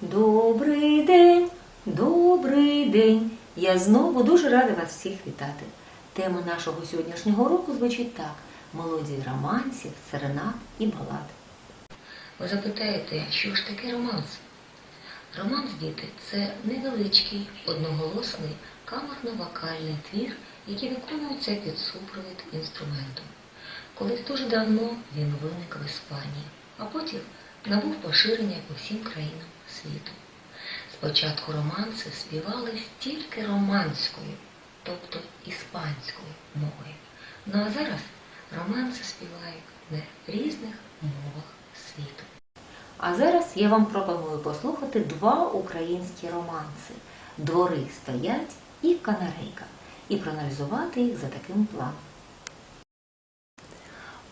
Добрий день, добрий день. Я знову дуже рада вас всіх вітати. Тема нашого сьогоднішнього уроку звучить так: мелодії романсів, серенад і балад. Ви запитаєте, що ж таке романс? Романс, діти, це невеличкий, одноголосний, камерно-вокальний твір, який виконується під супровід інструменту. Колись дуже давно він виник в Іспанії, а потім набув поширення по всім країнам світу. Спочатку романси співали тільки романською, тобто іспанською мовою. Ну а зараз романси співають на різних мовах світу. А зараз я вам пропоную послухати два українські романси Двори стоять і Канарейка і проаналізувати їх за таким планом.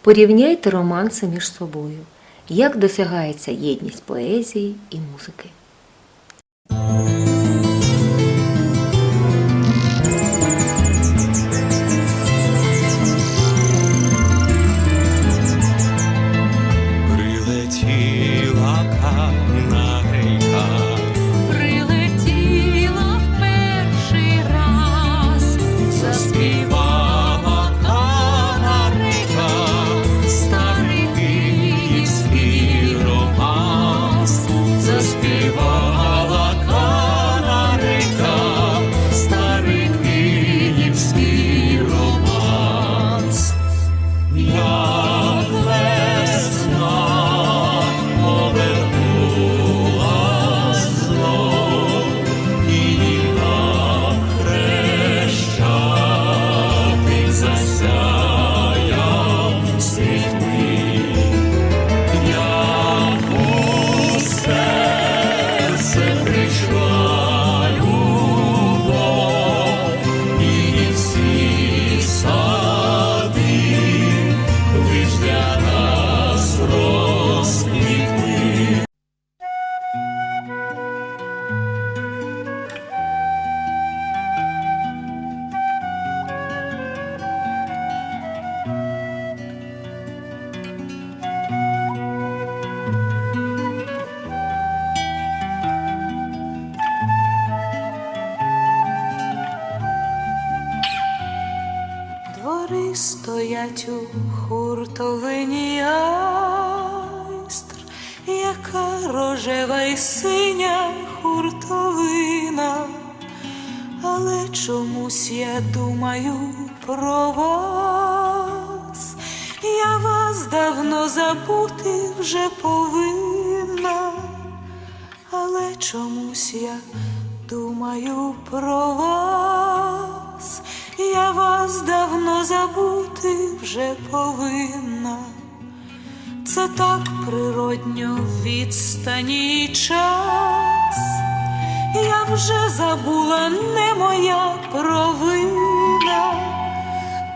Порівняйте романси між собою. Як досягається єдність поезії і музики? Стоять у хуртовині айстр, яка рожева і синя хуртовина, але чомусь я думаю про вас, я вас давно забути вже повинна, але чомусь я думаю про вас, я вас давно забути вже повинна. Це так природньо відстані час. Я вже забула не моя провина,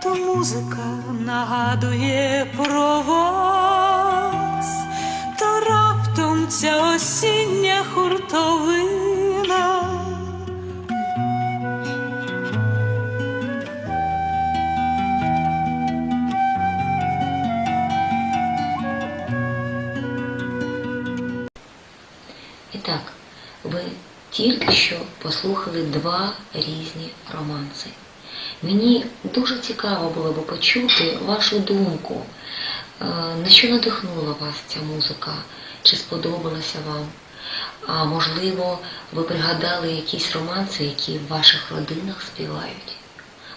то музика нагадує про вас, то раптом ця осіння хуртовина. Тільки що послухали два різні романси. Мені дуже цікаво було би почути вашу думку, е, на що надихнула вас ця музика, чи сподобалася вам. А можливо, ви пригадали якісь романси, які в ваших родинах співають.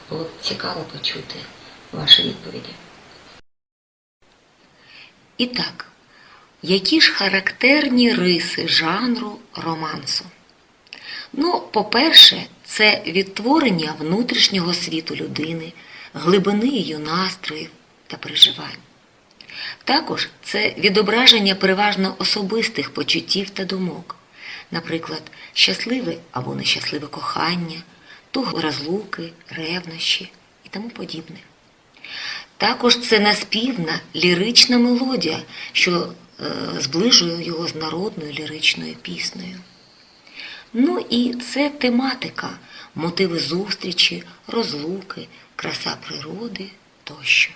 Було б цікаво почути ваші відповіді. І так, які ж характерні риси жанру романсу? Ну, по-перше, це відтворення внутрішнього світу людини, глибини її настроїв та переживань. Також це відображення переважно особистих почуттів та думок, наприклад, щасливе або нещасливе кохання, туго розлуки, ревнощі і тому подібне. Також це наспівна лірична мелодія, що е, зближує його з народною ліричною піснею. Ну і це тематика, мотиви зустрічі, розлуки, краса природи тощо.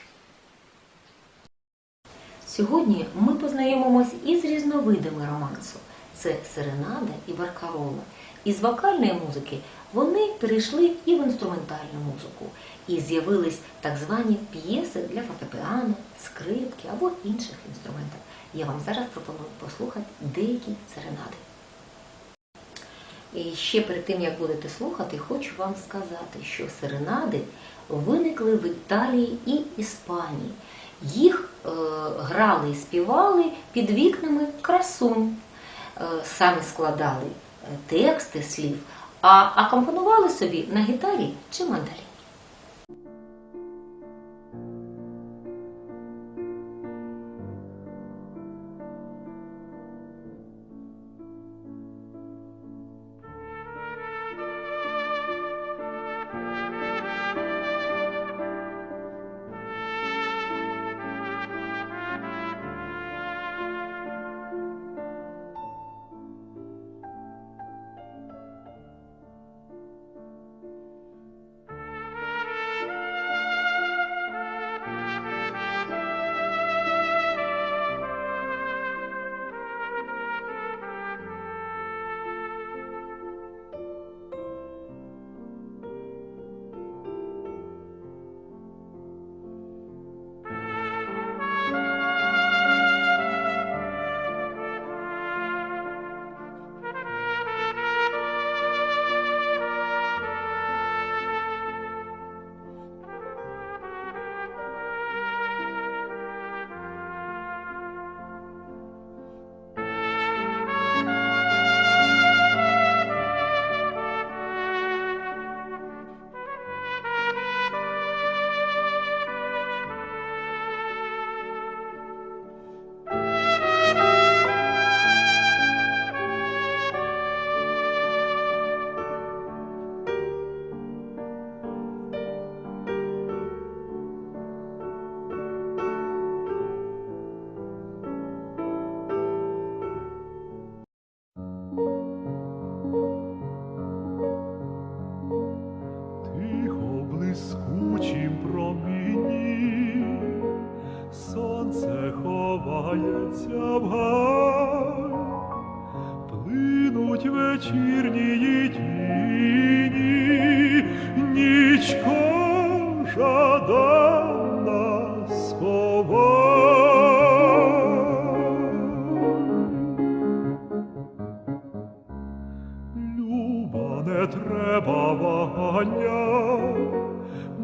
Сьогодні ми познайомимось із різновидами романсу. це серенада і баркарола. Із вокальної музики вони перейшли і в інструментальну музику, і з'явились так звані п'єси для фортепіано, скрипки або інших інструментів. Я вам зараз пропоную послухати деякі серенади. І ще перед тим, як будете слухати, хочу вам сказати, що серенади виникли в Італії і Іспанії. Їх е, грали і співали під вікнами красунь, е, самі складали е, тексти слів, а акомпонували собі на гітарі чи мандолі.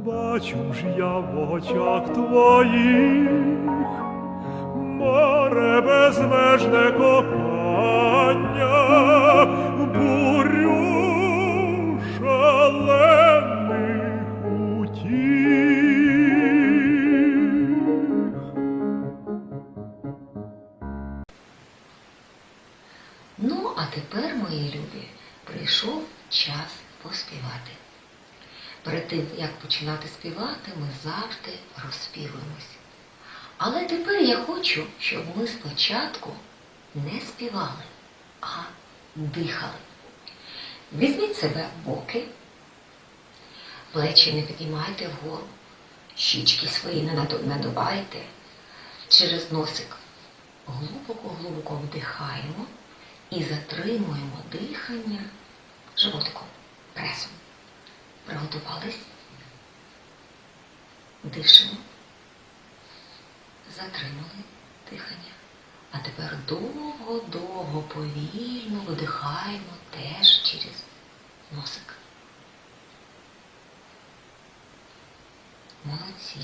Бачу ж я в очах твоїх, море безмежне кохання, тим, як починати співати, ми завжди розспівуємось. Але тепер я хочу, щоб ми спочатку не співали, а дихали. Візьміть себе в боки, плечі не підіймайте вгору, щічки свої не надувайте, через носик глибоко-глибоко вдихаємо і затримуємо дихання животиком, пресом. Приготувались. Дишимо. Затримали дихання. А тепер довго-довго повільно видихаємо теж через носик. Молодці.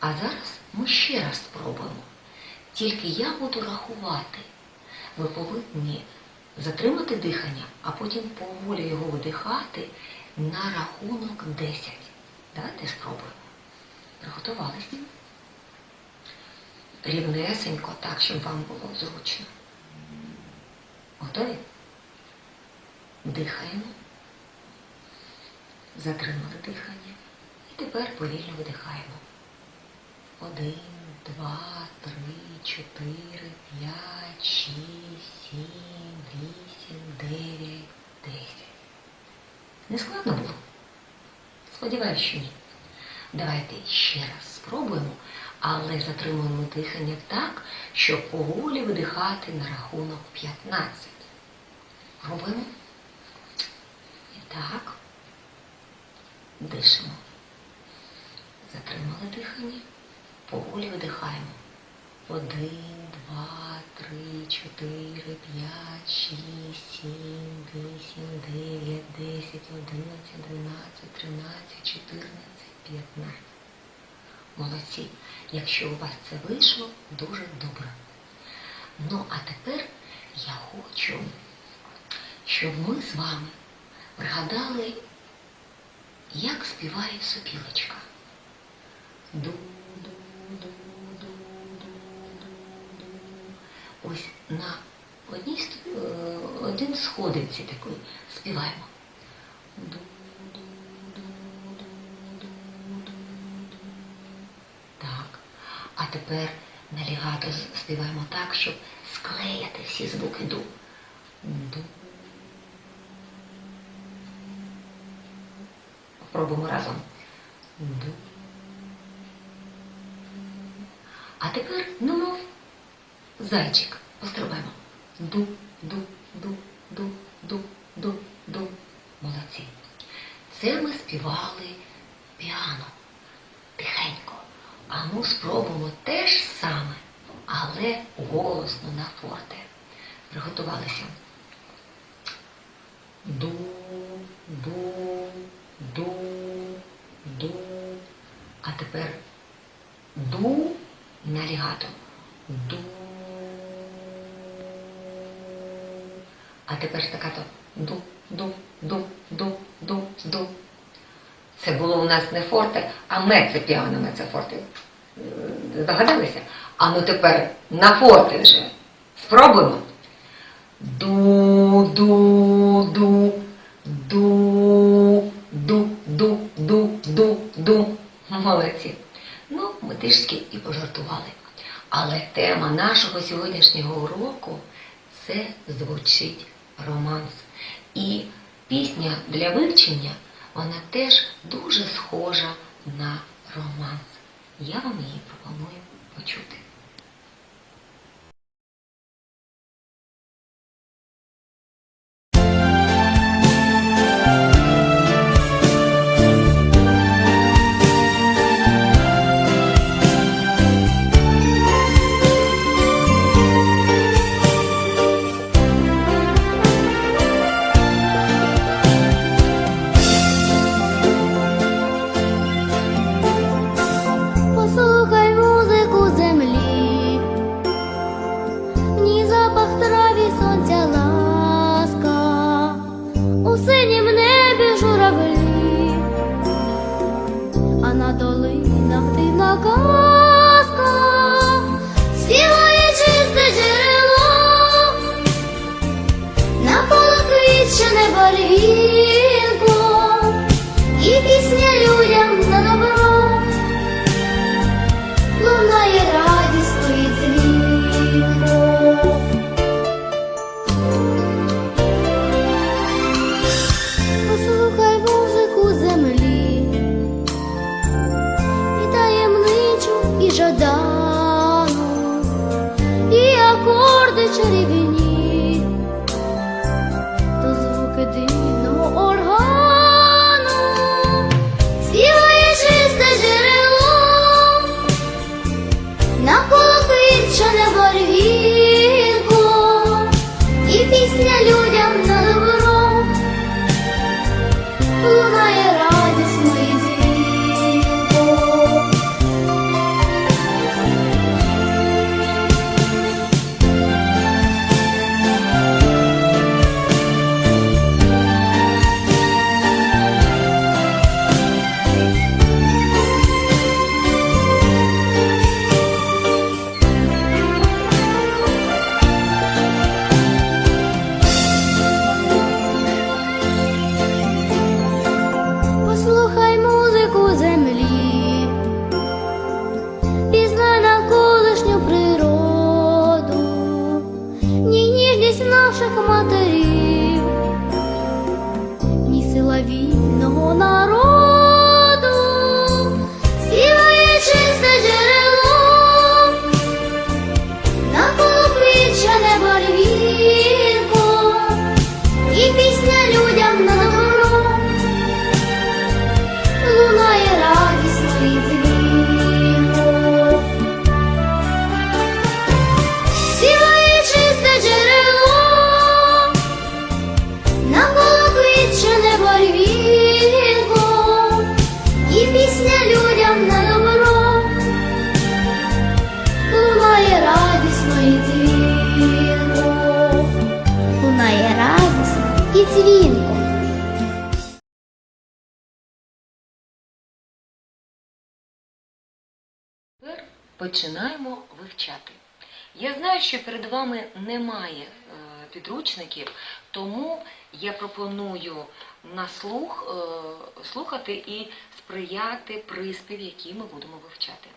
А зараз ми ще раз спробуємо. Тільки я буду рахувати. Ви повинні затримати дихання, а потім поволі його видихати на рахунок 10. Давайте спробуємо. Приготувалися? Рівнесенько, так, щоб вам було зручно. Готові? Дихаємо. Затримали дихання. І тепер повільно видихаємо. Один, два, три, чотири, п'ять, шість, сім, вісім, дев'ять, десять. Не складно було? Сподіваюсь, що ні. Давайте ще раз спробуємо, Але затримуємо дихання так, щоб поволі видихати на рахунок 15. Робимо. І так. Дишимо. Затримали дихання. Поволі видихаємо. Один, два, три, чотири, п'ять, шість, сім, 10, 11, 12, 13, 14, 15. Молодці. Якщо у вас це вийшло, дуже добре. Ну, а тепер я хочу, щоб ми з вами пригадали, як співає сопілочка. Ось на одній е, один сходинці такий співаємо. Так. А тепер на лігато співаємо так, щоб склеяти всі звуки ду. Ду. Пробуємо разом. Ду. А тепер, ну, мов, зайчик, пострибаємо. Ду, ду, ду, ду, ду, ду, ду. Молодці. Це ми співали піано. Тихенько. А ну спробуємо те ж саме, але голосно на форте. Приготувалися. Ду, ду, ду, ду. А тепер ду на лігато. Ду. А тепер стакато. Нас не форте, а меце піано, меце форте. Е, Здогадалися? А ну тепер на форте вже. Спробуємо. Ду, ду, ду, ду, ду, ду, ду, ду, ду. Молодці. Ну, ми трішки і пожартували. Але тема нашого сьогоднішнього уроку це звучить романс. І пісня для вивчення, вона теж дуже схожа на романс. Я вам її пропоную почути. Вічане барвінко і пісня любить. Починаємо вивчати. Я знаю, що перед вами немає е, підручників, тому я пропоную на слух е, слухати і сприяти приспів, який ми будемо вивчати.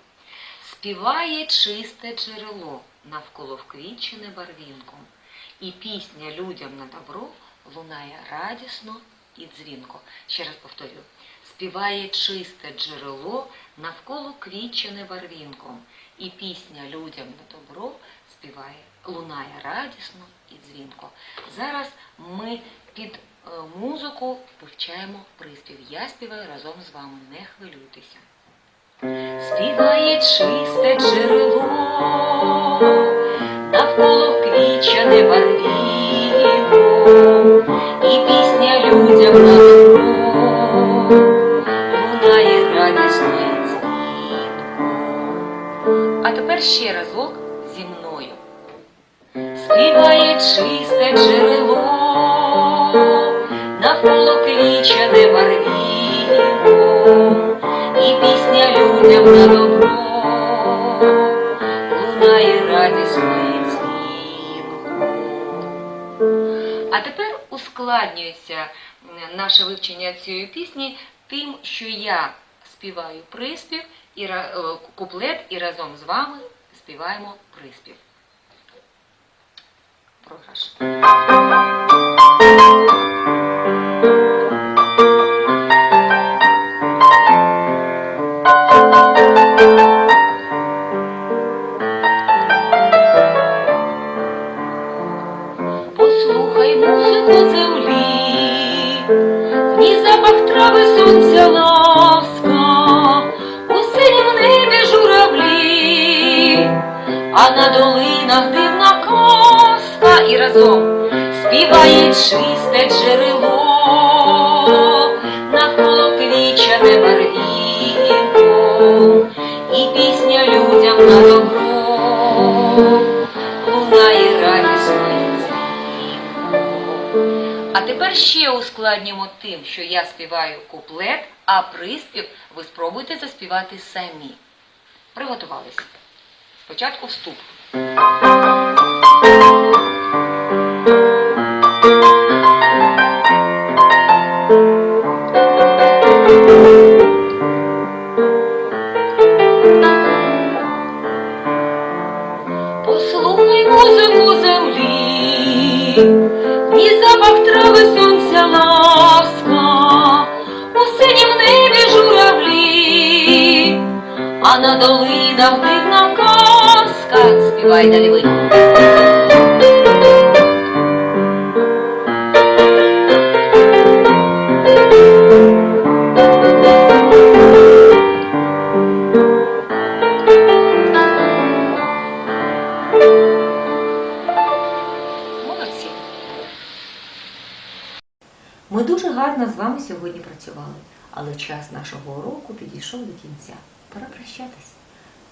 Співає чисте джерело навколо вквічене барвінком, і пісня людям на добро лунає радісно і дзвінко. Ще раз повторюю. Співає чисте джерело навколо квічене барвінком, і пісня людям на добро співає, лунає радісно і дзвінко. Зараз ми під е, музику вивчаємо приспів. Я співаю разом з вами, не хвилюйтеся. Співає чисте джерело, навколо квічене барвінком, і пісня людям на добро Ще разок зі мною. Співає чисте джерело, навколо квічене барвінком, і пісня людям на добро лунає і дзвінко. А тепер ускладнюється наше вивчення цієї пісні тим, що я співаю приспів і е, куплет і разом з вами співаємо приспів. Програш. Послухай музику землі, в ній запах трави сонця на долинах дивна казка і разом співає чисте джерело, навколо квічане барвінко, і пісня людям на добро лунає радісно і дзвінко. А тепер ще ускладнюємо тим, що я співаю куплет, а приспів ви спробуйте заспівати самі. Приготувалися. Спочатку вступ. Послухай вами сьогодні працювали, але час нашого уроку підійшов до кінця. Пора прощатись.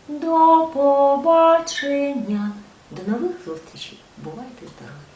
До побачення. До нових зустрічей. Бувайте здорові!